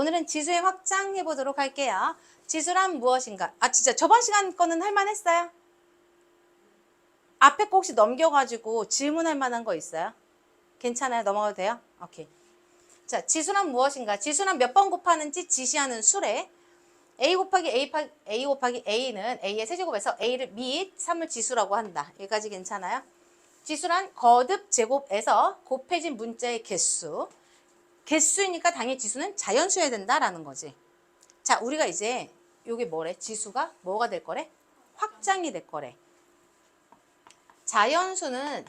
오늘은 지수의 확장해 보도록 할게요. 지수란 무엇인가? 아, 진짜 저번 시간 거는 할만했어요? 앞에 거 혹시 넘겨가지고 질문할 만한 거 있어요? 괜찮아요? 넘어가도 돼요? 오케이. 자, 지수란 무엇인가? 지수란 몇 번 곱하는지 지시하는 수래. a 곱하기 a, 파, a 곱하기 a는 a의 세제곱에서 a를 및 3을 지수라고 한다. 여기까지 괜찮아요? 지수란 거듭 제곱에서 곱해진 문자의 개수. 개수이니까 당연히 지수는 자연수여야 된다라는 거지. 자, 우리가 이제 요게 뭐래? 지수가 뭐가 될 거래? 확장이 될 거래. 자연수는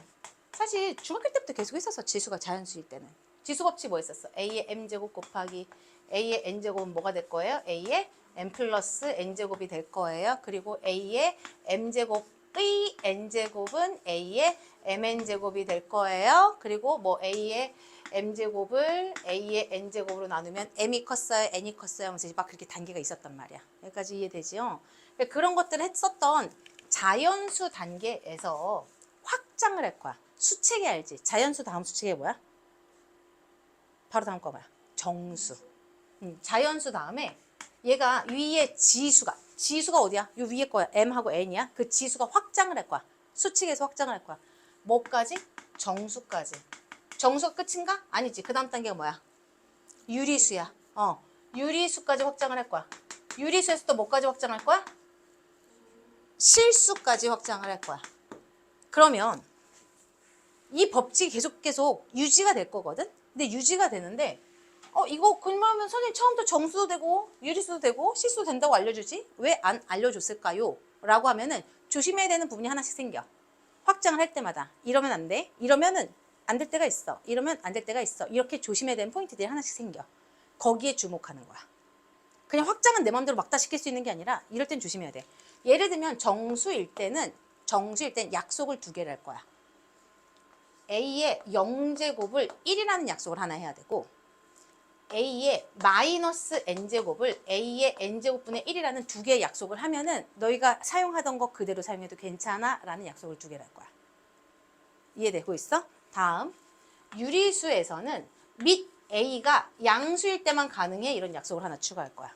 사실 중학교 때부터 계속 있었어. 지수가 자연수일 때는. 지수 법칙 뭐 있었어? a의 m제곱 곱하기 a의 n제곱은 뭐가 될 거예요? a의 m 플러스 n제곱이 될 거예요. 그리고 a의 m제곱의 n제곱은 a의 mn제곱이 될 거예요. 그리고 뭐 a의 m제곱을 a의 n제곱으로 나누면 m이 컸어요, n이 컸어요 하면서 막 그렇게 단계가 있었단 말이야. 여기까지 이해되지요? 그런 것들을 했었던 자연수 단계에서 확장을 할 거야. 수책이 알지? 자연수 다음 수책이 뭐야? 바로 다음 거 뭐야? 정수. 음, 자연수 다음에 얘가 위에 지수가 지수가 어디야? 요 위에 거야. m하고 n이야. 그 지수가 확장을 할 거야. 수칙에서 확장을 할 거야. 뭐까지? 정수까지. 정수가 끝인가? 아니지. 그 다음 단계가 뭐야? 유리수야. 어. 유리수까지 확장을 할 거야. 유리수에서 또 뭐까지 확장할 거야? 실수까지 확장을 할 거야. 그러면 이 법칙이 계속 계속 유지가 될 거거든? 근데 유지가 되는데 어 이거 그러면 선생님 처음부터 정수도 되고 유리수도 되고 실수도 된다고 알려주지? 왜 안 알려줬을까요? 라고 하면은 조심해야 되는 부분이 하나씩 생겨. 확장을 할 때마다 이러면 안 돼. 이러면은 안 될 때가 있어. 이러면 안 될 때가 있어. 이렇게 조심해야 되는 포인트들이 하나씩 생겨. 거기에 주목하는 거야. 그냥 확장은 내 마음대로 막 다 시킬 수 있는 게 아니라 이럴 땐 조심해야 돼. 예를 들면 정수일 때는 정수일 땐 약속을 두 개를 할 거야. A의 0제곱을 1이라는 약속을 하나 해야 되고 A의 마이너스 N제곱을 A의 N제곱분의 1이라는 두 개의 약속을 하면은 너희가 사용하던 거 그대로 사용해도 괜찮아 라는 약속을 두 개를 할 거야. 이해되고 있어? 다음 유리수에서는 및 A가 양수일 때만 가능해 이런 약속을 하나 추가할 거야.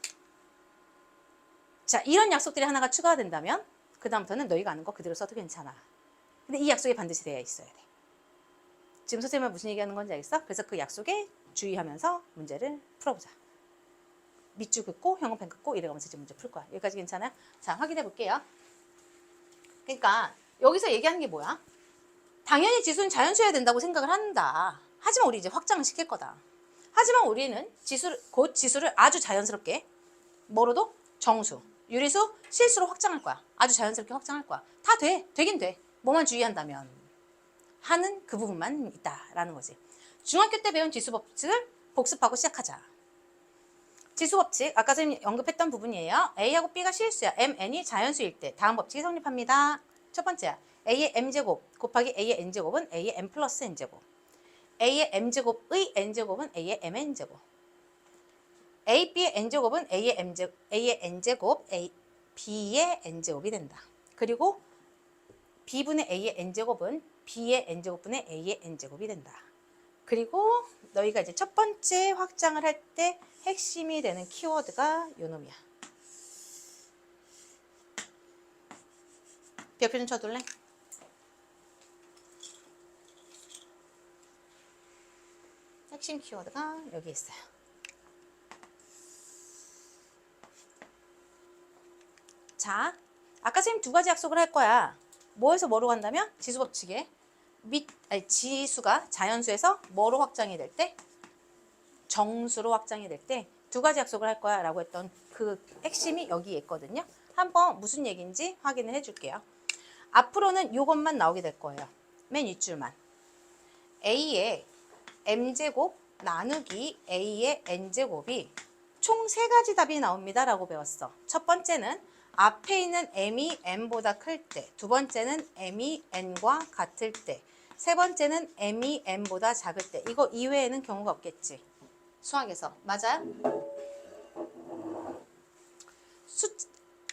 자, 이런 약속들이 하나가 추가가 된다면 그 다음부터는 너희가 아는 거 그대로 써도 괜찮아. 근데 이 약속이 반드시 되어 있어야 돼. 지금 선생님이 무슨 얘기하는 건지 알겠어? 그래서 그 약속에 주의하면서 문제를 풀어보자. 밑줄 긋고 형광펜 긋고 이래가면서 이제 문제 풀 거야. 여기까지 괜찮아요? 자, 확인해 볼게요. 그러니까 여기서 얘기하는 게 뭐야? 당연히 지수는 자연수여야 된다고 생각을 한다. 하지만 우리 이제 확장을 시킬 거다. 하지만 우리는 지수를, 곧 지수를 아주 자연스럽게 뭐로도 정수, 유리수, 실수로 확장할 거야. 아주 자연스럽게 확장할 거야. 다 돼. 되긴 돼. 뭐만 주의한다면. 하는 그 부분만 있다라는 거지. 중학교 때 배운 지수 법칙을 복습하고 시작하자. 지수 법칙, 아까 선생님 언급했던 부분이에요. A하고 B가 실수야. M, N이 자연수일 때 다음 법칙이 성립합니다. 첫 번째야. A의 M제곱 곱하기 A의 N제곱은 A의 M 플러스 N제곱. A의 M제곱의 N제곱은 A의 MN제곱. A, B의 N제곱은 A의, M제, A의 N제곱, A, B의 N제곱이 된다. 그리고 B분의 A의 N제곱은 B의 N제곱분의 A의 N제곱이 된다. 그리고 너희가 이제 첫 번째 확장을 할 때 핵심이 되는 키워드가 요 놈이야. 별표 좀 쳐둘래? 핵심 키워드가 여기 있어요. 자, 아까 선생님 두 가지 약속을 할 거야. 뭐에서 뭐로 간다면? 지수 법칙에 밑, 아니, 지수가 자연수에서 뭐로 확장이 될 때? 정수로 확장이 될 때 두 가지 약속을 할 거야 라고 했던 그 핵심이 여기에 있거든요. 한번 무슨 얘기인지 확인을 해줄게요. 앞으로는 이것만 나오게 될 거예요. 맨 윗줄만. A의 M제곱 나누기 A의 N제곱이 총 세 가지 답이 나옵니다 라고 배웠어. 첫 번째는 앞에 있는 m이 n보다 클 때, 두 번째는 m이 n과 같을 때, 세 번째는 m이 n보다 작을 때. 이거 이외에는 경우가 없겠지. 수학에서. 맞아요? 숫,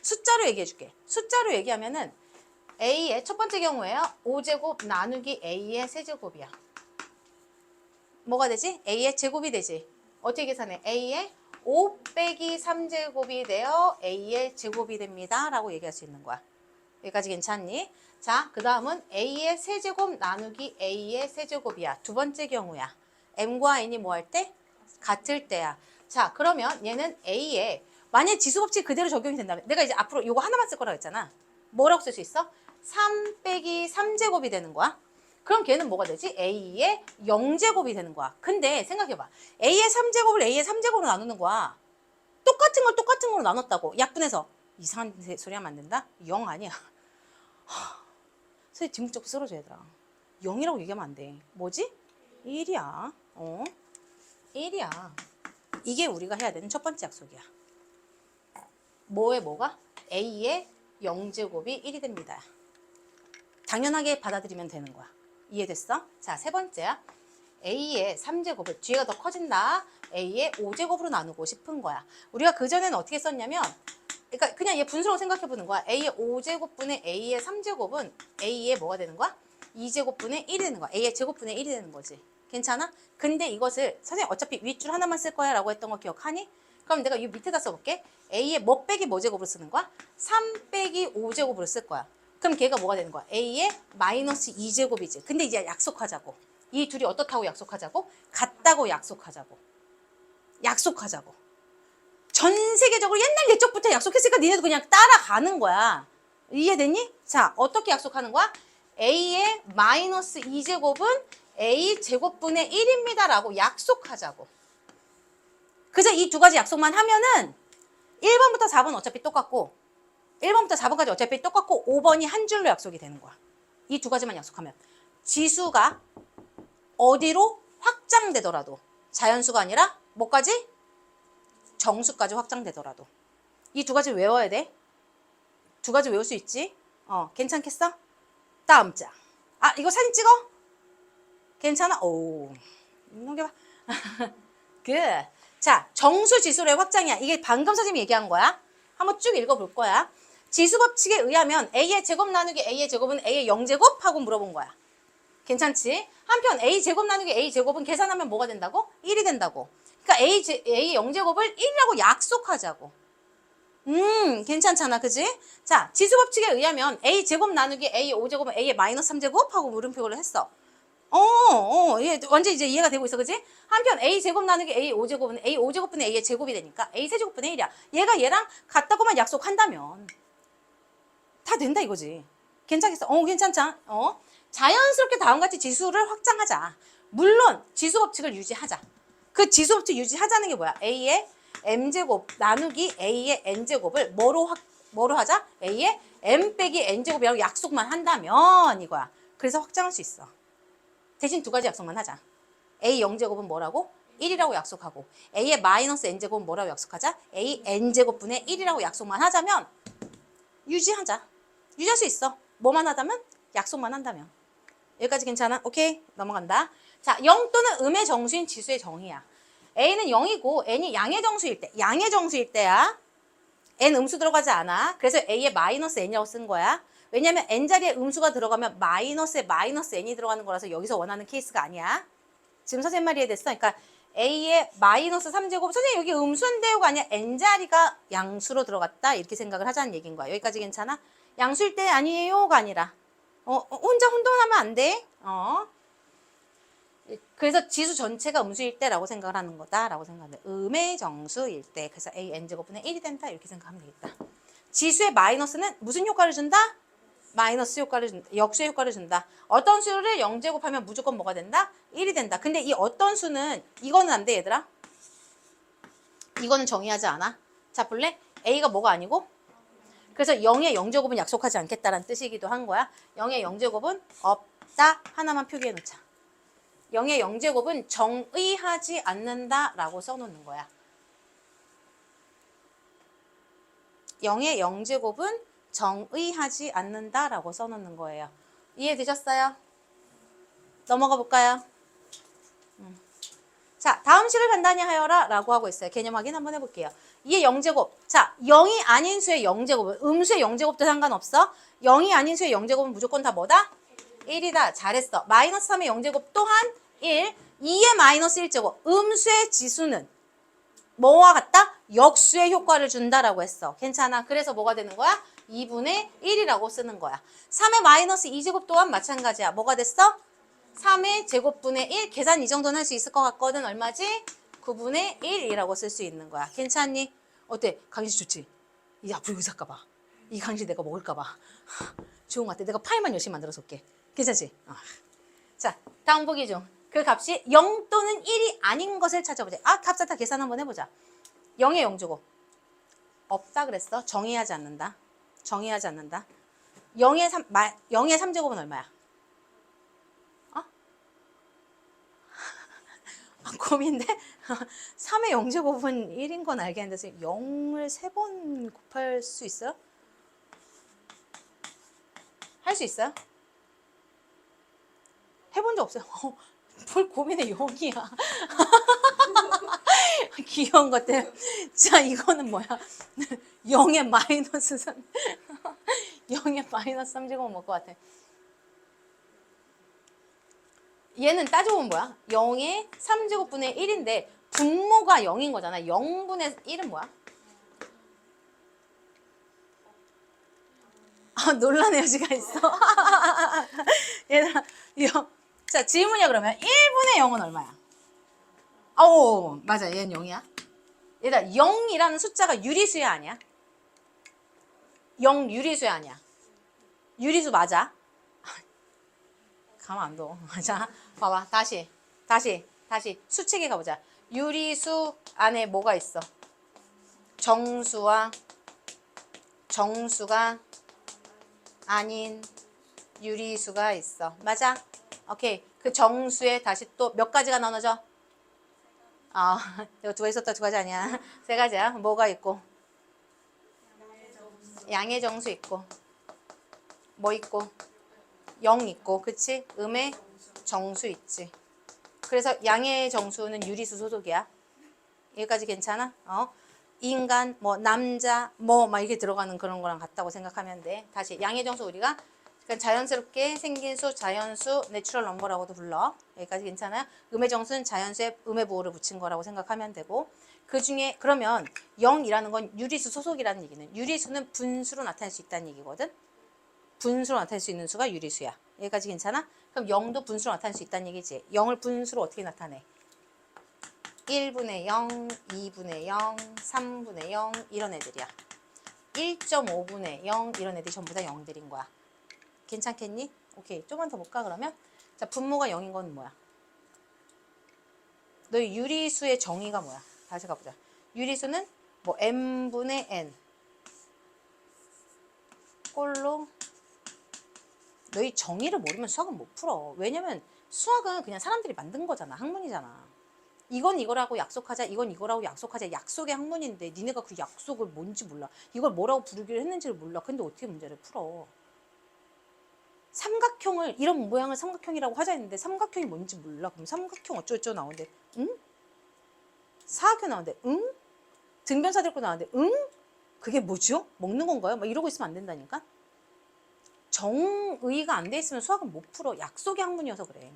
숫자로 얘기해 줄게. 숫자로 얘기하면은 a의 첫 번째 경우에요. 5제곱 나누기 a의 세제곱이야. 뭐가 되지? a의 제곱이 되지. 어떻게 계산해? a의 5 빼기 3제곱이 되어 A의 제곱이 됩니다. 라고 얘기할 수 있는 거야. 여기까지 괜찮니? 자, 그 다음은 A의 세제곱 나누기 A의 세제곱이야. 두 번째 경우야. M과 N이 뭐 할 때? 같을 때야. 자, 그러면 얘는 A의 만약 지수법칙 그대로 적용이 된다면 내가 이제 앞으로 이거 하나만 쓸 거라고 했잖아. 뭐라고 쓸 수 있어? 3 빼기 3제곱이 되는 거야. 그럼 걔는 뭐가 되지? A의 0제곱이 되는 거야. 근데 생각해봐. A의 3제곱을 A의 3제곱으로 나누는 거야. 똑같은 걸 똑같은 걸로 나눴다고. 약분해서. 이상한 세- 소리 하면 안 된다? 0 아니야. 선생님 뒷목적 쓰러져 얘들아. 0이라고 얘기하면 안 돼. 뭐지? 1이야. 어? 1이야. 이게 우리가 해야 되는 첫 번째 약속이야. 뭐에 뭐가? A의 0제곱이 1이 됩니다. 당연하게 받아들이면 되는 거야. 이해됐어? 자, 세 번째야. A의 3제곱을 뒤가 더 커진다. A의 5제곱으로 나누고 싶은 거야. 우리가 그전에는 어떻게 썼냐면 그러니까 그냥 얘 분수라고 생각해 보는 거야. A의 5제곱분의 A의 3제곱은 A의 뭐가 되는 거야? 2제곱분의 1이 되는 거야. A의 제곱분의 1이 되는 거지. 괜찮아? 근데 이것을 선생님 어차피 윗줄 하나만 쓸 거야 라고 했던 거 기억하니? 그럼 내가 이 밑에다 써볼게. A의 뭐 빼기 뭐 제곱으로 쓰는 거야? 3 빼기 5제곱으로 쓸 거야. 그럼 걔가 뭐가 되는 거야? A의 마이너스 2제곱이지. 근데 이제 약속하자고. 이 둘이 어떻다고 약속하자고? 같다고 약속하자고. 약속하자고. 전 세계적으로 옛날 예적부터 약속했으니까 니네도 그냥 따라가는 거야. 이해됐니? 자, 어떻게 약속하는 거야? A의 마이너스 2제곱은 A 제곱분의 1입니다. 라고 약속하자고. 그래서 이 두 가지 약속만 하면은 1번부터 4번 어차피 똑같고 1번부터 4번까지 어차피 똑같고 5번이 한 줄로 약속이 되는 거야. 이 두 가지만 약속하면. 지수가 어디로 확장되더라도 자연수가 아니라 뭐까지? 정수까지 확장되더라도 이 두 가지 외워야 돼. 두 가지 외울 수 있지? 어, 괜찮겠어? 다음 장. 아, 이거 사진 찍어? 괜찮아? 오, 넘겨봐. 그, 자, 정수 지수의 확장이야. 이게 방금 선생님이 얘기한 거야. 한번 쭉 읽어볼 거야. 지수 법칙에 의하면 A의 제곱 나누기 A의 제곱은 A의 0제곱 하고 물어본 거야. 괜찮지? 한편 A 제곱 나누기 A 제곱은 계산하면 뭐가 된다고? 1이 된다고. 그러니까 A 제, A 0제곱을 1이라고 약속하자고. 음, 괜찮잖아. 그지? 자, 지수 법칙에 의하면 A 제곱 나누기 A 5제곱은 A의 마이너스 3제곱 하고 물음표를 했어. 어, 어, 예, 완전 이제 이해가 되고 있어, 그지? 한편 A 제곱 나누기 A 5제곱은 A 5제곱분의 A의 제곱이 되니까 A 세제곱분의 1이야. 얘가 얘랑 같다고만 약속한다면 다 된다 이거지. 괜찮겠어? 어, 괜찮자. 어, 자연스럽게 다음같이 지수를 확장하자. 물론 지수 법칙을 유지하자. 그 지수 법칙 유지하자는 게 뭐야? A의 m제곱 나누기 A의 n제곱을 뭐로 확 뭐로 하자? A의 m 빼기 n제곱이라고 약속만 한다면 이거야. 그래서 확장할 수 있어. 대신 두 가지 약속만 하자. A 0제곱은 뭐라고? 1이라고 약속하고 A의 마이너스 n제곱은 뭐라고 약속하자? A n제곱분의 1이라고 약속만 하자면 유지하자. 유지할 수 있어. 뭐만 하다면? 약속만 한다면. 여기까지 괜찮아? 오케이. 넘어간다. 자, 0 또는 음의 정수인 지수의 정의야. A는 0이고 N이 양의 정수일 때, 양의 정수일 때야. N 음수 들어가지 않아. 그래서 A에 마이너스 N이라고 쓴 거야. 왜냐면 N 자리에 음수가 들어가면 마이너스에 마이너스 N이 들어가는 거라서 여기서 원하는 케이스가 아니야. 지금 선생님 말이 이해됐어? 그러니까 A에 마이너스 3제곱. 선생님 여기 음수인데요가 아니야. N 자리가 양수로 들어갔다. 이렇게 생각을 하자는 얘기인 거야. 여기까지 괜찮아? 양수일 때 아니에요가 아니라. 어, 어, 혼자 혼돈하면 안 돼. 어. 그래서 지수 전체가 음수일 때라고 생각을 하는 거다라고 생각하는데 음의 정수일 때 그래서 a n 제곱분의 1이 된다 이렇게 생각하면 되겠다. 지수의 마이너스는 무슨 효과를 준다? 마이너스 효과를 준다. 역수의 효과를 준다. 어떤 수를 0제곱하면 무조건 뭐가 된다? 1이 된다. 근데 이 어떤 수는 이거는 안 돼 얘들아. 이거는 정의하지 않아. 자 볼래? a가 뭐가 아니고 그래서 0의 0제곱은 약속하지 않겠다라는 뜻이기도 한 거야. 0의 0제곱은 없다 하나만 표기해 놓자. 0의 0제곱은 정의하지 않는다 라고 써놓는 거야. 0의 0제곱은 정의하지 않는다 라고 써놓는 거예요. 이해되셨어요? 넘어가 볼까요? 음. 자, 다음 식을 간단히 하여라 라고 하고 있어요. 개념 확인 한번 해볼게요. 2의 0제곱. 자, 0이 아닌 수의 0제곱은 음수의 0제곱도 상관없어. 0이 아닌 수의 0제곱은 무조건 다 뭐다? 1이다. 잘했어. 마이너스 3의 0제곱 또한 1. 2의 마이너스 1제곱. 음수의 지수는 뭐와 같다? 역수의 효과를 준다라고 했어. 괜찮아. 그래서 뭐가 되는 거야? 2분의 1이라고 쓰는 거야. 3의 마이너스 2제곱 또한 마찬가지야. 뭐가 됐어? 3의 제곱분의 1. 계산 이 정도는 할 수 있을 것 같거든. 얼마지? 9분의 1이라고 쓸 수 있는 거야. 괜찮니? 어때? 강시 좋지? 이 앞으로 의사 까봐. 이 강시 내가 먹을까 봐. 좋은 것 같아. 내가 파일만 열심히 만들어서 올게. 괜찮지? 어. 자, 다음 보기 중. 그 값이 0 또는 1이 아닌 것을 찾아보자. 아, 값 잡다 계산 한번 해보자. 0에 0 주고. 없다 그랬어. 정의하지 않는다. 정의하지 않는다. 0의 3, 마, 0의 3제곱은 얼마야? 어? 아, 고민돼? 3의 0제곱은 1인 건 알겠는데 0을 3번 곱할 수 있어요? 할 수 있어요? 해본 적 없어요. 어, 뭘 고민해 0이야. 귀여운 것들. 자, 이거는 뭐야? 0의 마이너스 3. 0의 마이너스 3제곱 먹을 것 같아. 얘는 따져보면 뭐야? 0의 3제곱분의 1인데 분모가 0인 거잖아. 0분의 1은 뭐야? 아, 논란의 여지가 있어. 얘들아. 자, 질문이야, 그러면. 1분의 0은 얼마야? 아오, 맞아. 얘는 0이야. 얘들아, 0이라는 숫자가 유리수야, 아니야? 0 유리수야, 아니야? 유리수 맞아? 가만 안 둬. 자, 봐봐. 다시. 다시. 다시. 수책에 가보자. 유리수 안에 뭐가 있어? 정수와 정수가 아닌 유리수가 있어. 맞아? 오케이. 그 정수에 다시 또 몇 가지가 나눠져? 아, 이거 두 가지 있었다 두 가지 아니야. 세 가지야. 뭐가 있고? 양의 정수 있고. 뭐 있고? 영 있고. 그치? 음의 정수 있지. 그래서 양의 정수는 유리수 소속이야. 여기까지 괜찮아? 어? 인간, 뭐 남자, 뭐 막 이렇게 들어가는 그런 거랑 같다고 생각하면 돼. 다시 양의 정수 우리가 그러니까 자연스럽게 생긴 수, 자연수, 내추럴 넘버라고도 불러. 여기까지 괜찮아요? 음의 정수는 자연수에 음의 보호를 붙인 거라고 생각하면 되고 그 중에 그러면 0이라는 건 유리수 소속이라는 얘기는 유리수는 분수로 나타낼 수 있다는 얘기거든. 분수로 나타낼 수 있는 수가 유리수야. 여기까지 괜찮아? 그럼 0도 분수로 나타낼 수 있다는 얘기지. 0을 분수로 어떻게 나타내? 1분의 0, 2분의 0, 3분의 0 이런 애들이야. 1.5분의 0 이런 애들이 전부 다 0들인 거야. 괜찮겠니? 오케이. 조금만 더 볼까 그러면? 자, 분모가 0인 건 뭐야? 너희 유리수의 정의가 뭐야? 다시 가보자. 유리수는 뭐 n분의 n 꼴로 너희 정의를 모르면 수학은 못 풀어. 왜냐면 수학은 그냥 사람들이 만든 거잖아. 학문이잖아. 이건 이거라고 약속하자, 이건 이거라고 약속하자. 약속의 학문인데 니네가 그 약속을 뭔지 몰라. 이걸 뭐라고 부르기로 했는지를 몰라. 근데 어떻게 문제를 풀어? 삼각형을 이런 모양을 삼각형이라고 하자 했는데 삼각형이 뭔지 몰라. 그럼 삼각형 어쩌고저쩌고 나오는데 응? 사각형 나오는데 응? 등변사 들고 나오는데 응? 그게 뭐죠? 먹는 건가요? 막 이러고 있으면 안 된다니까. 정의가 안 돼 있으면 수학은 못 풀어. 약속의 학문이어서 그래.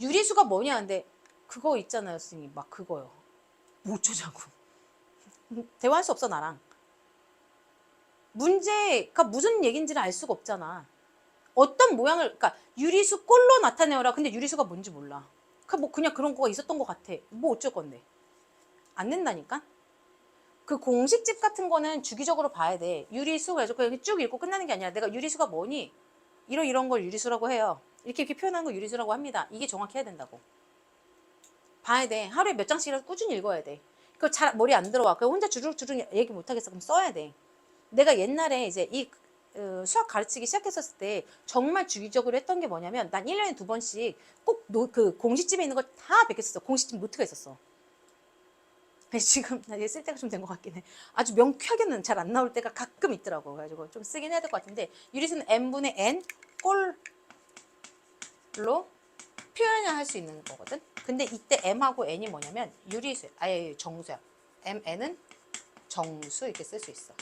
유리수가 뭐냐는데 그거 있잖아요, 선생님. 막 그거요. 못 쪼자고. 대화할 수 없어 나랑. 문제가 무슨 얘긴지를 알 수가 없잖아. 어떤 모양을, 그러니까 유리수 꼴로 나타내어라. 근데 유리수가 뭔지 몰라. 그뭐 그냥 그런 거가 있었던 것 같아. 뭐 어쩔 건데. 안 된다니까? 그 공식집 같은 거는 주기적으로 봐야 돼. 유리수 그래서 그냥 쭉 읽고 끝나는 게 아니라 내가 유리수가 뭐니? 이런 이런 걸 유리수라고 해요. 이렇게 이렇게 표현한 거 유리수라고 합니다. 이게 정확해야 된다고. 봐야 돼. 하루에 몇 장씩이라도 꾸준히 읽어야 돼. 그거 잘 머리 안 들어와. 그 혼자 주룩주룩 얘기 못 하겠어. 그럼 써야 돼. 내가 옛날에 이제 이 어, 수학 가르치기 시작했었을 때 정말 주기적으로 했던 게 뭐냐면 난 1년에 두 번씩 꼭 그 공식집에 있는 걸다 베꼈었어. 공식집 노트가 있었어. 지금 나얘 쓸 때가 좀 된 것 같긴 해. 아주 명쾌하게는 잘 안 나올 때가 가끔 있더라고. 그래가지고 좀 쓰긴 해야 될 것 같은데 유리수는 n분의 n 꼴로 표현을 할 수 있는 거거든. 근데 이때 m하고 n이 뭐냐면 유리수, 아예 정수야. m, n은 정수 이렇게 쓸 수 있어.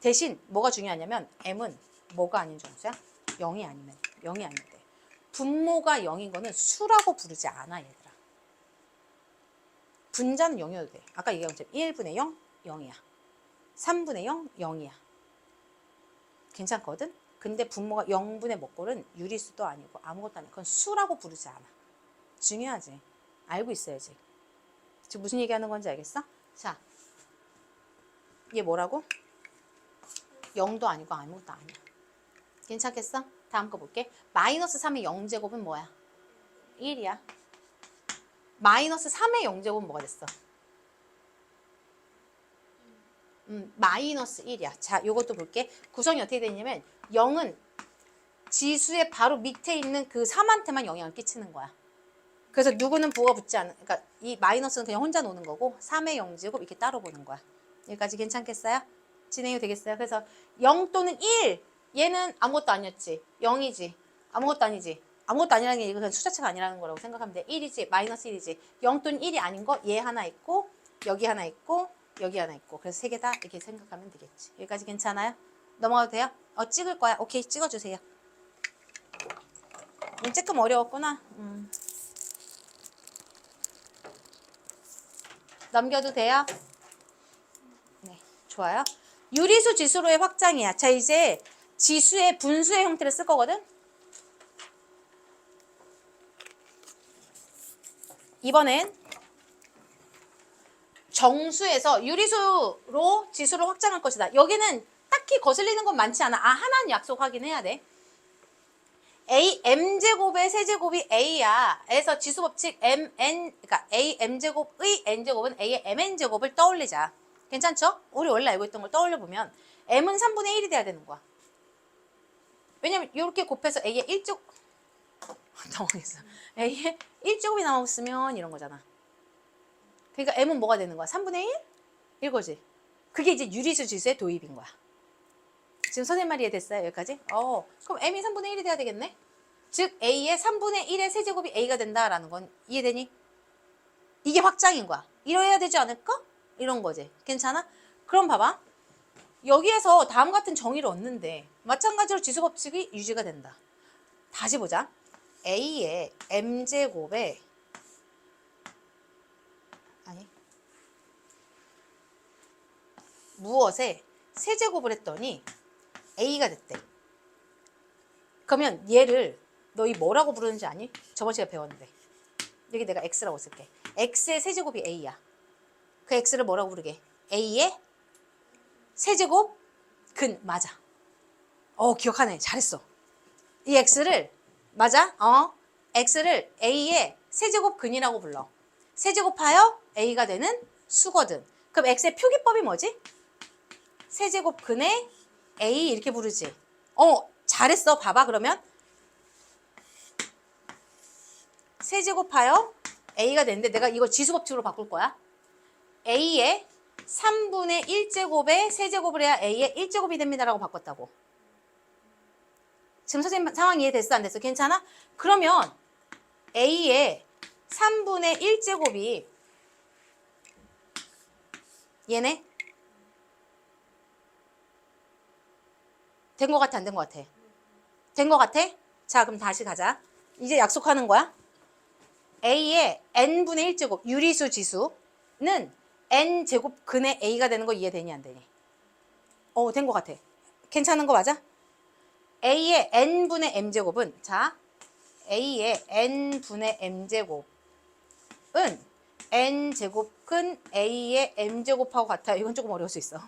대신 뭐가 중요하냐면 m은 뭐가 아닌 정수야? 0이 아니면 0이 아니면 돼. 분모가 0인 거는 수라고 부르지 않아 얘들아. 분자는 0이어도 돼. 아까 얘기한 것처럼 1분의 0, 0이야. 3분의 0, 0이야. 괜찮거든? 근데 분모가 0분의 먹골은 유리수도 아니고 아무것도 아니야. 그건 수라고 부르지 않아. 중요하지. 알고 있어야지. 지금 무슨 얘기하는 건지 알겠어? 자, 얘 뭐라고? 0도 아니고 아무것도 아니야. 괜찮겠어? 다음 거 볼게. 마이너스 3의 0제곱은 뭐야? 1이야. 마이너스 3의 0제곱은 뭐가 됐어? 음, 마이너스 1이야. 자, 요것도 볼게. 구성이 어떻게 되냐면 0은 지수의 바로 밑에 있는 그 3한테만 영향을 끼치는 거야. 그래서 누구는 부호가 붙지 않은, 그러니까 이 마이너스는 그냥 혼자 노는 거고 3의 0제곱 이렇게 따로 보는 거야. 여기까지 괜찮겠어요? 진행이 되겠어요? 그래서 0 또는 1 얘는 아무것도 아니었지. 0이지. 아무것도 아니지. 아무것도 아니라는 게 이건 숫자체가 아니라는 거라고 생각하면 돼. 1이지. 마이너스 1이지. 0 또는 1이 아닌 거 얘 하나 있고 여기 하나 있고 여기 하나 있고 그래서 세 개 다 이렇게 생각하면 되겠지. 여기까지 괜찮아요? 넘어가도 돼요? 어 찍을 거야. 오케이 찍어주세요. 음, 조금 어려웠구나. 음. 넘겨도 돼요? 네, 좋아요. 유리수 지수로의 확장이야. 자, 이제 지수의 분수의 형태를 쓸 거거든? 이번엔 정수에서 유리수로 지수를 확장할 것이다. 여기는 딱히 거슬리는 건 많지 않아. 아, 하나는 약속 확인해야 돼. a m 제곱의 세제곱이 a야. 에서 지수 법칙 m n 그러니까 a m 제곱의 n 제곱은 a의 m n 제곱을 떠올리자. 괜찮죠? 우리 원래 알고 있던 걸 떠올려 보면 m은 3분의 1이 돼야 되는 거야. 왜냐면 이렇게 곱해서 a의 1제곱 당황했어. a의 1제곱이 나왔으면 이런 거잖아. 그러니까 m은 뭐가 되는 거야? 3분의 1? 이거지. 그게 이제 유리수 지수의 도입인 거야. 지금 선생님 말이 이해됐어요? 여기까지? 어, 그럼 m이 3분의 1이 돼야 되겠네? 즉 a의 3분의 1의 세제곱이 a가 된다라는 건 이해되니? 이게 확장인 거야. 이래야 되지 않을까? 이런 거지. 괜찮아? 그럼 봐봐. 여기에서 다음 같은 정의를 얻는데 마찬가지로 지수 법칙이 유지가 된다. 다시 보자. a의 m제곱에 아니 무엇에 세제곱을 했더니 a가 됐대. 그러면 얘를 너희 뭐라고 부르는지 아니? 저번 시간에 배웠는데. 여기 내가 x라고 쓸게. x의 세제곱이 a야. 그 x를 뭐라고 부르게? a의 세제곱 근 맞아. 어 기억하네. 잘했어. 이 x를 맞아? 어 x를 a의 세제곱 근이라고 불러. 세제곱하여 a가 되는 수거든. 그럼 x의 표기법이 뭐지? 세제곱 근의 a 이렇게 부르지. 어 잘했어. 봐봐 그러면 세제곱하여 a가 되는데 내가 이거 지수법칙으로 바꿀 거야. A의 3분의 1제곱에 세제곱을 해야 a의 1제곱이 됩니다라고 바꿨다고. 지금 선생님 상황 이해됐어 안 됐어? 괜찮아? 그러면 a의 3분의 1제곱이 얘네 된거 같아 안된거 같아? 된거 같아? 자 그럼 다시 가자. 이제 약속하는 거야. a의 n분의 1제곱 유리수 지수는 n제곱 근의 a가 되는 거 이해되니 안 되니? 어, 된거 같아. 괜찮은 거 맞아? a의 n분의 m제곱은 자 a의 n분의 m제곱은 n제곱 근 a의 m제곱하고 같아요. 이건 조금 어려울 수 있어.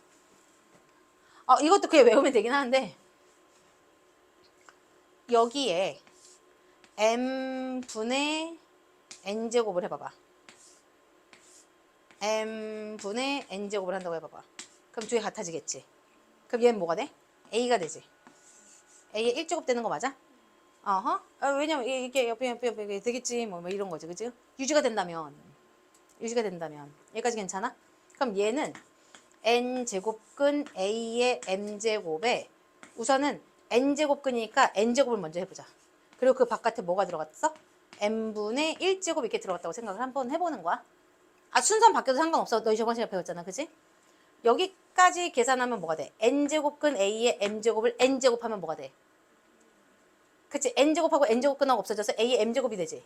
어, 이것도 그냥 외우면 되긴 하는데 여기에 m분의 n제곱을 해봐봐. M분의 n제곱을 한다고 해봐봐. 그럼 두 개 같아지겠지. 그럼 얘는 뭐가 돼? a가 되지. a의 1제곱 되는 거 맞아? 어허. 아, 왜냐면 이게 옆에 옆에 옆에 되겠지. 뭐, 뭐 이런 거지. 그지? 유지가 된다면. 유지가 된다면. 여기까지 괜찮아? 그럼 얘는 n제곱근 a의 m제곱에 우선은 n제곱근이니까 n제곱을 먼저 해보자. 그리고 그 바깥에 뭐가 들어갔어? n분의 1제곱 이렇게 들어갔다고 생각을 한번 해보는 거야. 아 순서 바뀌어도 상관없어. 너희 저번 시간에 배웠잖아. 그지? 여기까지 계산하면 뭐가 돼? n제곱근 a의 m제곱을 n제곱하면 뭐가 돼? 그치? n제곱하고 n제곱근하고 없어져서 a의 m제곱이 되지.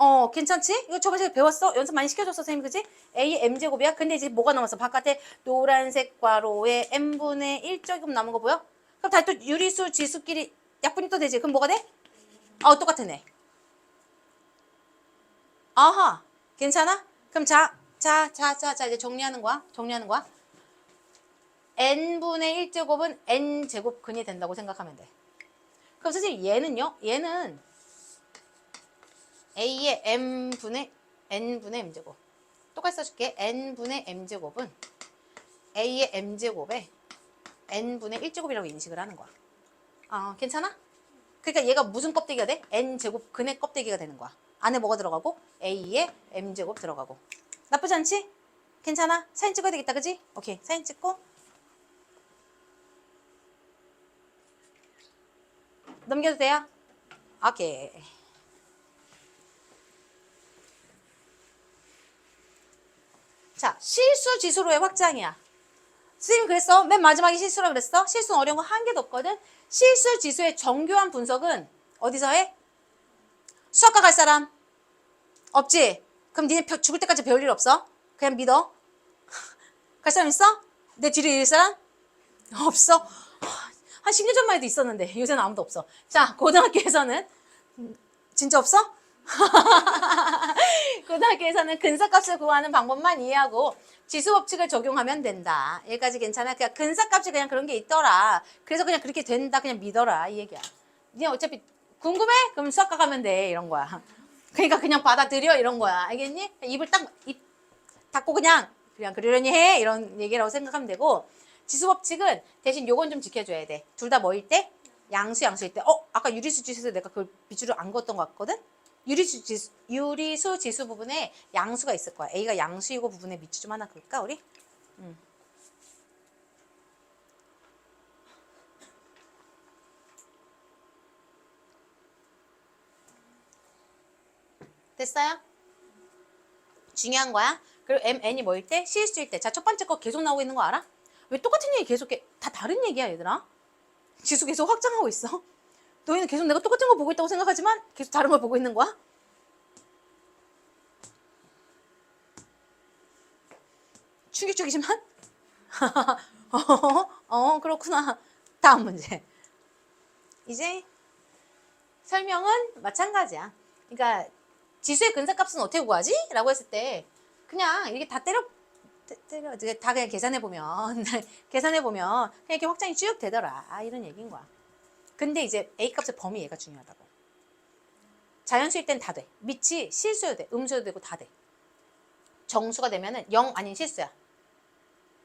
어, 괜찮지? 이거 저번에 제가 배웠어? 연습 많이 시켜줬어, 선생님, 그지? A의 M제곱이야? 근데 이제 뭐가 남았어? 바깥에 노란색 괄호에 M분의 1제곱 남은 거 보여? 그럼 다시 또 유리수, 지수끼리 약분이 또 되지? 그럼 뭐가 돼? 어, 똑같네. 아하, 괜찮아? 그럼 자, 자, 자, 자, 자, 이제 정리하는 거야. 정리하는 거야. n분의 1제곱은 n제곱근이 된다고 생각하면 돼. 그럼 선생님, 얘는요? 얘는 a의 m분의 n분의 m제곱. 똑같이 써줄게. n분의 m제곱은 a의 m제곱에 n분의 1제곱이라고 인식을 하는 거야. 아, 괜찮아? 그러니까 얘가 무슨 껍데기가 돼? n제곱 근의 껍데기가 되는 거야. 안에 뭐가 들어가고? a의 m제곱 들어가고. 나쁘지 않지? 괜찮아? 사진 찍어야 되겠다, 그지? 오케이, 사진 찍고. 넘겨도 돼요? 오케이. 자, 실수 지수로의 확장이야. 선생님 그랬어? 맨 마지막에 실수라 그랬어? 실수는 어려운 거 한 개도 없거든? 실수 지수의 정교한 분석은 어디서 해? 수학과 갈 사람? 없지? 그럼 니네 벼- 죽을 때까지 배울 일 없어? 그냥 믿어? 갈 사람 있어? 내 뒤를 이을 사람? 없어? 한 10년 전만 해도 있었는데 요새는 아무도 없어. 자, 고등학교에서는 음, 진짜 없어? 고등학교에서는 근사값을 구하는 방법만 이해하고 지수 법칙을 적용하면 된다. 여기까지 괜찮아? 그냥 근사값이 그냥 그런 게 있더라. 그래서 그냥 그렇게 된다. 그냥 믿어라. 이 얘기야. 니네 어차피 궁금해? 그럼 수학과 가면 돼. 이런 거야. 그러니까 그냥 받아들여. 이런 거야. 알겠니? 입을 딱, 입 닫고 그냥, 그냥 그러려니 해. 이런 얘기라고 생각하면 되고 지수 법칙은 대신 요건 좀 지켜줘야 돼. 둘 다 뭐일 때? 양수, 양수일 때. 어? 아까 유리수 지수에서 내가 그걸 비주를 안 그었던 것 같거든? 유리수 지수, 유리수 지수 부분에 양수가 있을 거야. A가 양수이고 부분에 밑줄 좀 하나 그을까, 우리? 음. 됐어요? 중요한 거야. 그리고 M, N이 뭐일 때? 실수일 때. 자, 첫 번째 거 계속 나오고 있는 거 알아? 왜 똑같은 얘기 계속 해? 다 다른 얘기야, 얘들아. 지수 계속 확장하고 있어. 너희는 계속 내가 똑같은 거 보고 있다고 생각하지만 계속 다른 걸 보고 있는 거야? 충격적이지만? 어, 어, 그렇구나. 다음 문제. 이제 설명은 마찬가지야. 그러니까 지수의 근사값은 어떻게 구하지? 라고 했을 때 그냥 이렇게 다 때려 때- 때려 다 그냥 계산해 보면 계산해 보면 그냥 이렇게 확장이 쭉 되더라 아, 이런 얘기인 거야. 근데 이제 a 값의 범위 얘가 중요하다고. 자연수일 땐 다 돼. 밑이 실수여도 돼. 음수여도 되고 다 돼. 정수가 되면은 0 아닌 실수야.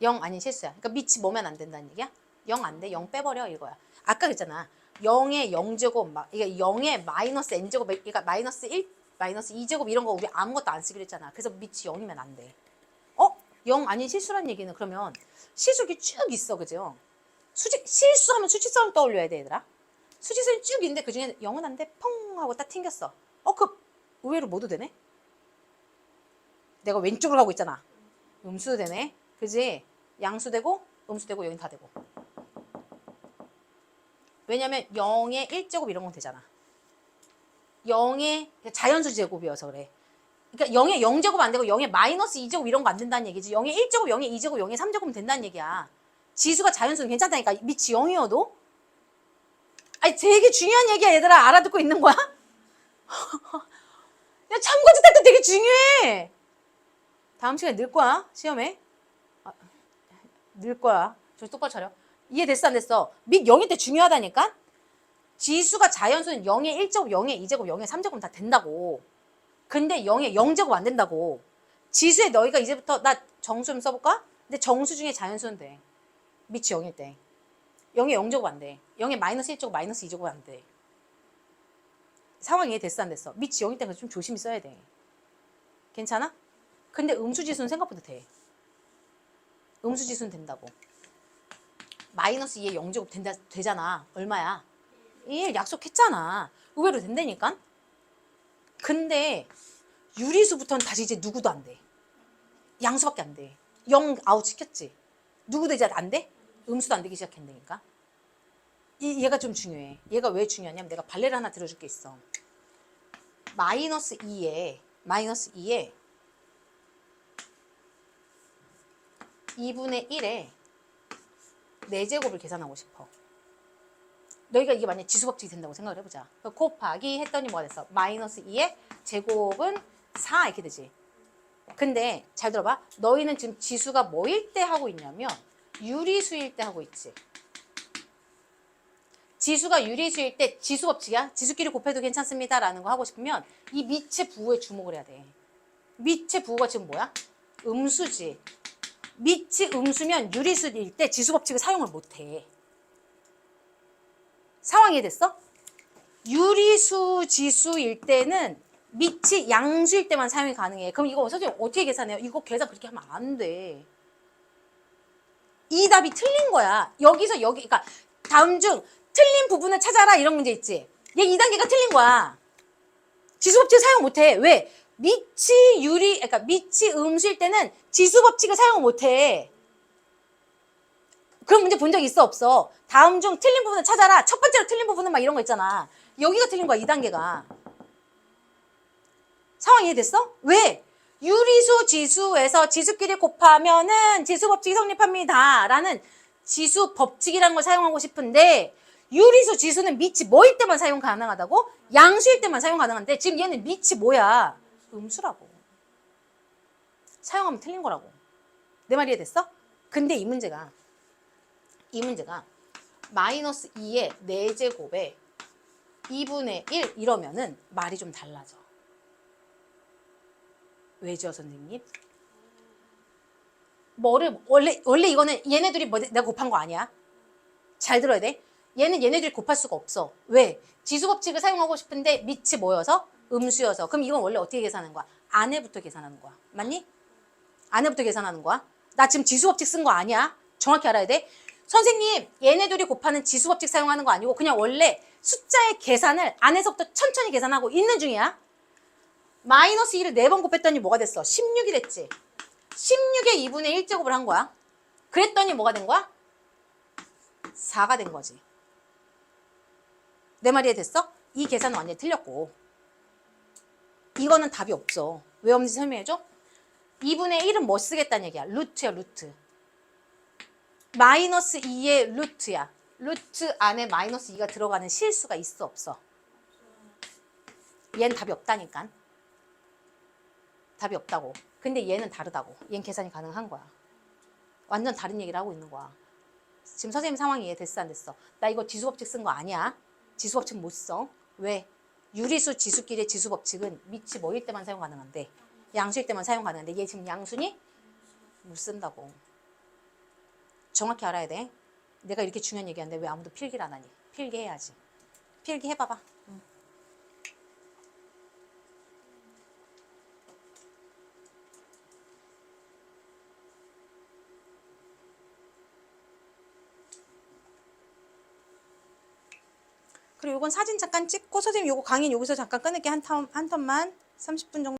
0 아닌 실수야. 그러니까 밑이 뭐면 안 된다는 얘기야? 0 안 돼. 0 빼버려 이거야. 아까 그랬잖아. 0의 0제곱 막 이게 0의 마이너스 n제곱 그러니까 마이너스 1 마이너스 2제곱 이런 거 우리 아무것도 안 쓰기로 했잖아. 그래서 밑이 0이면 안 돼. 어? 0 아닌 실수란 얘기는 그러면 실수기 쭉 있어. 그죠? 수직 실수하면 수직선을 떠올려야 돼, 얘들아. 수직선이 쭉 있는데 그 중에 0은 안 돼. 펑 하고 딱 튕겼어. 어, 그 의외로 모두 되네. 내가 왼쪽으로 가고 있잖아. 음수도 되네. 그지? 양수 되고 음수 되고 여긴 다 되고. 왜냐면 0의 1제곱 이런 건 되잖아. 0의 자연수 제곱이어서 그래. 그러니까 0의 0제곱 안 되고 0의 마이너스 2제곱 이런 거 안 된다는 얘기지. 0의 1제곱, 0의 2제곱, 0의 3제곱은 된다는 얘기야. 지수가 자연수는 괜찮다니까. 밑이 0이어도. 아니 되게 중요한 얘기야 얘들아. 알아듣고 있는 거야? 야 참고짓 할때 되게 중요해. 다음 시간에 늘 거야. 시험에. 아, 늘 거야. 저 똑바로 차려. 이해됐어 안 됐어? 밑 0일 때 중요하다니까? 지수가 자연수는 0의 1제곱, 0의 2제곱, 0의 3제곱 다 된다고. 근데 0의 0제곱 안 된다고. 지수에 너희가 이제부터 나 정수 좀 써볼까? 근데 정수 중에 자연수는 돼. 밑이 0일 때. 0의 0제곱 안 돼. 0의 마이너스 1제곱, 마이너스 2제곱 안 돼. 상황 이해 됐어 안 됐어? 밑이 0일 때는 좀 조심히 써야 돼. 괜찮아? 근데 음수지수는 생각보다 돼. 음수지수는 된다고. 마이너스 2에 0제곱 된다, 되잖아. 얼마야? 1 약속했잖아. 의외로 된다니까? 근데 유리수부터는 다시 이제 누구도 안 돼. 양수밖에 안 돼. 0 아웃 시켰지. 누구도 이제 안 돼? 음수도 안 되기 시작한다니까? 이, 얘가 좀 중요해. 얘가 왜 중요하냐면 내가 발레를 하나 들어줄 게 있어. 마이너스 2에 마이너스 2에 2분의 1에 4제곱을 계산하고 싶어. 너희가 이게 만약 지수법칙이 된다고 생각을 해보자. 그럼 곱하기 했더니 뭐가 됐어? 마이너스 2의 제곱은 4 이렇게 되지. 근데 잘 들어봐. 너희는 지금 지수가 뭐일 때 하고 있냐면 유리수일 때 하고 있지. 지수가 유리수일 때 지수 법칙이야. 지수끼리 곱해도 괜찮습니다 라는 거 하고 싶으면 이 밑에 부호에 주목을 해야 돼. 밑에 부호가 지금 뭐야? 음수지. 밑이 음수면 유리수일 때 지수 법칙을 사용을 못해. 상황 이해됐어? 유리수 지수일 때는 밑이 양수일 때만 사용이 가능해. 그럼 이거 선생님 어떻게 계산해요? 이거 계산 그렇게 하면 안 돼. 이 답이 틀린 거야. 여기서 여기, 그러니까 다음 중 틀린 부분을 찾아라 이런 문제 있지. 얘 2단계가 틀린 거야. 지수 법칙 사용 못해. 왜? 밑이 유리, 그러니까 밑이 음수일 때는 지수 법칙을 사용 못해. 그런 문제 본 적 있어 없어? 다음 중 틀린 부분을 찾아라. 첫 번째로 틀린 부분은 막 이런 거 있잖아. 여기가 틀린 거야, 2단계가. 상황 이해됐어? 왜? 유리수 지수에서 지수끼리 곱하면은 지수 법칙이 성립합니다. 라는 지수 법칙이라는 걸 사용하고 싶은데 유리수 지수는 밑이 뭐일 때만 사용 가능하다고? 양수일 때만 사용 가능한데 지금 얘는 밑이 뭐야? 음수라고. 사용하면 틀린 거라고. 내 말 이해됐어? 근데 이 문제가 이 문제가 마이너스 2의 4제곱에 2분의 1 이러면은 말이 좀 달라져. 왜죠, 선생님? 뭐를 원래 원래 이거는 얘네들이 뭐 내가 곱한 거 아니야? 잘 들어야 돼. 얘는 얘네들이 곱할 수가 없어. 왜? 지수 법칙을 사용하고 싶은데 밑이 뭐여서? 음수여서. 그럼 이건 원래 어떻게 계산하는 거야? 안에부터 계산하는 거야. 맞니? 안에부터 계산하는 거야. 나 지금 지수 법칙 쓴 거 아니야? 정확히 알아야 돼. 선생님, 얘네들이 곱하는 지수 법칙 사용하는 거 아니고 그냥 원래 숫자의 계산을 안에서부터 천천히 계산하고 있는 중이야. 마이너스 2를 4번 곱했더니 뭐가 됐어? 16이 됐지. 16에 2분의 1제곱을 한 거야. 그랬더니 뭐가 된 거야? 4가 된 거지. 내 말이 됐어? 이 계산은 완전히 틀렸고. 이거는 답이 없어. 왜 없는지 설명해줘? 2분의 1은 뭐 쓰겠다는 얘기야? 루트야, 루트. 마이너스 2의 루트야. 루트 안에 마이너스 2가 들어가는 실수가 있어, 없어? 얘는 답이 없다니까. 답이 없다고. 근데 얘는 다르다고. 얘는 계산이 가능한 거야. 완전 다른 얘기를 하고 있는 거야. 지금 선생님 상황이 이해 됐어, 안 됐어? 나 이거 지수법칙 쓴 거 아니야. 지수법칙 못 써. 왜? 유리수 지수끼리의 지수법칙은 밑이 뭐일 때만 사용 가능한데 양수일 때만 사용 가능한데 얘 지금 양수니? 못 쓴다고. 정확히 알아야 돼. 내가 이렇게 중요한 얘기하는데 왜 아무도 필기를 안 하니? 필기해야지. 필기해봐봐. 응. 그리고 이건 사진 잠깐 찍고 선생님 요거 강의 여기서 잠깐 끊을게 한 턴, 한 턴만 30분 정도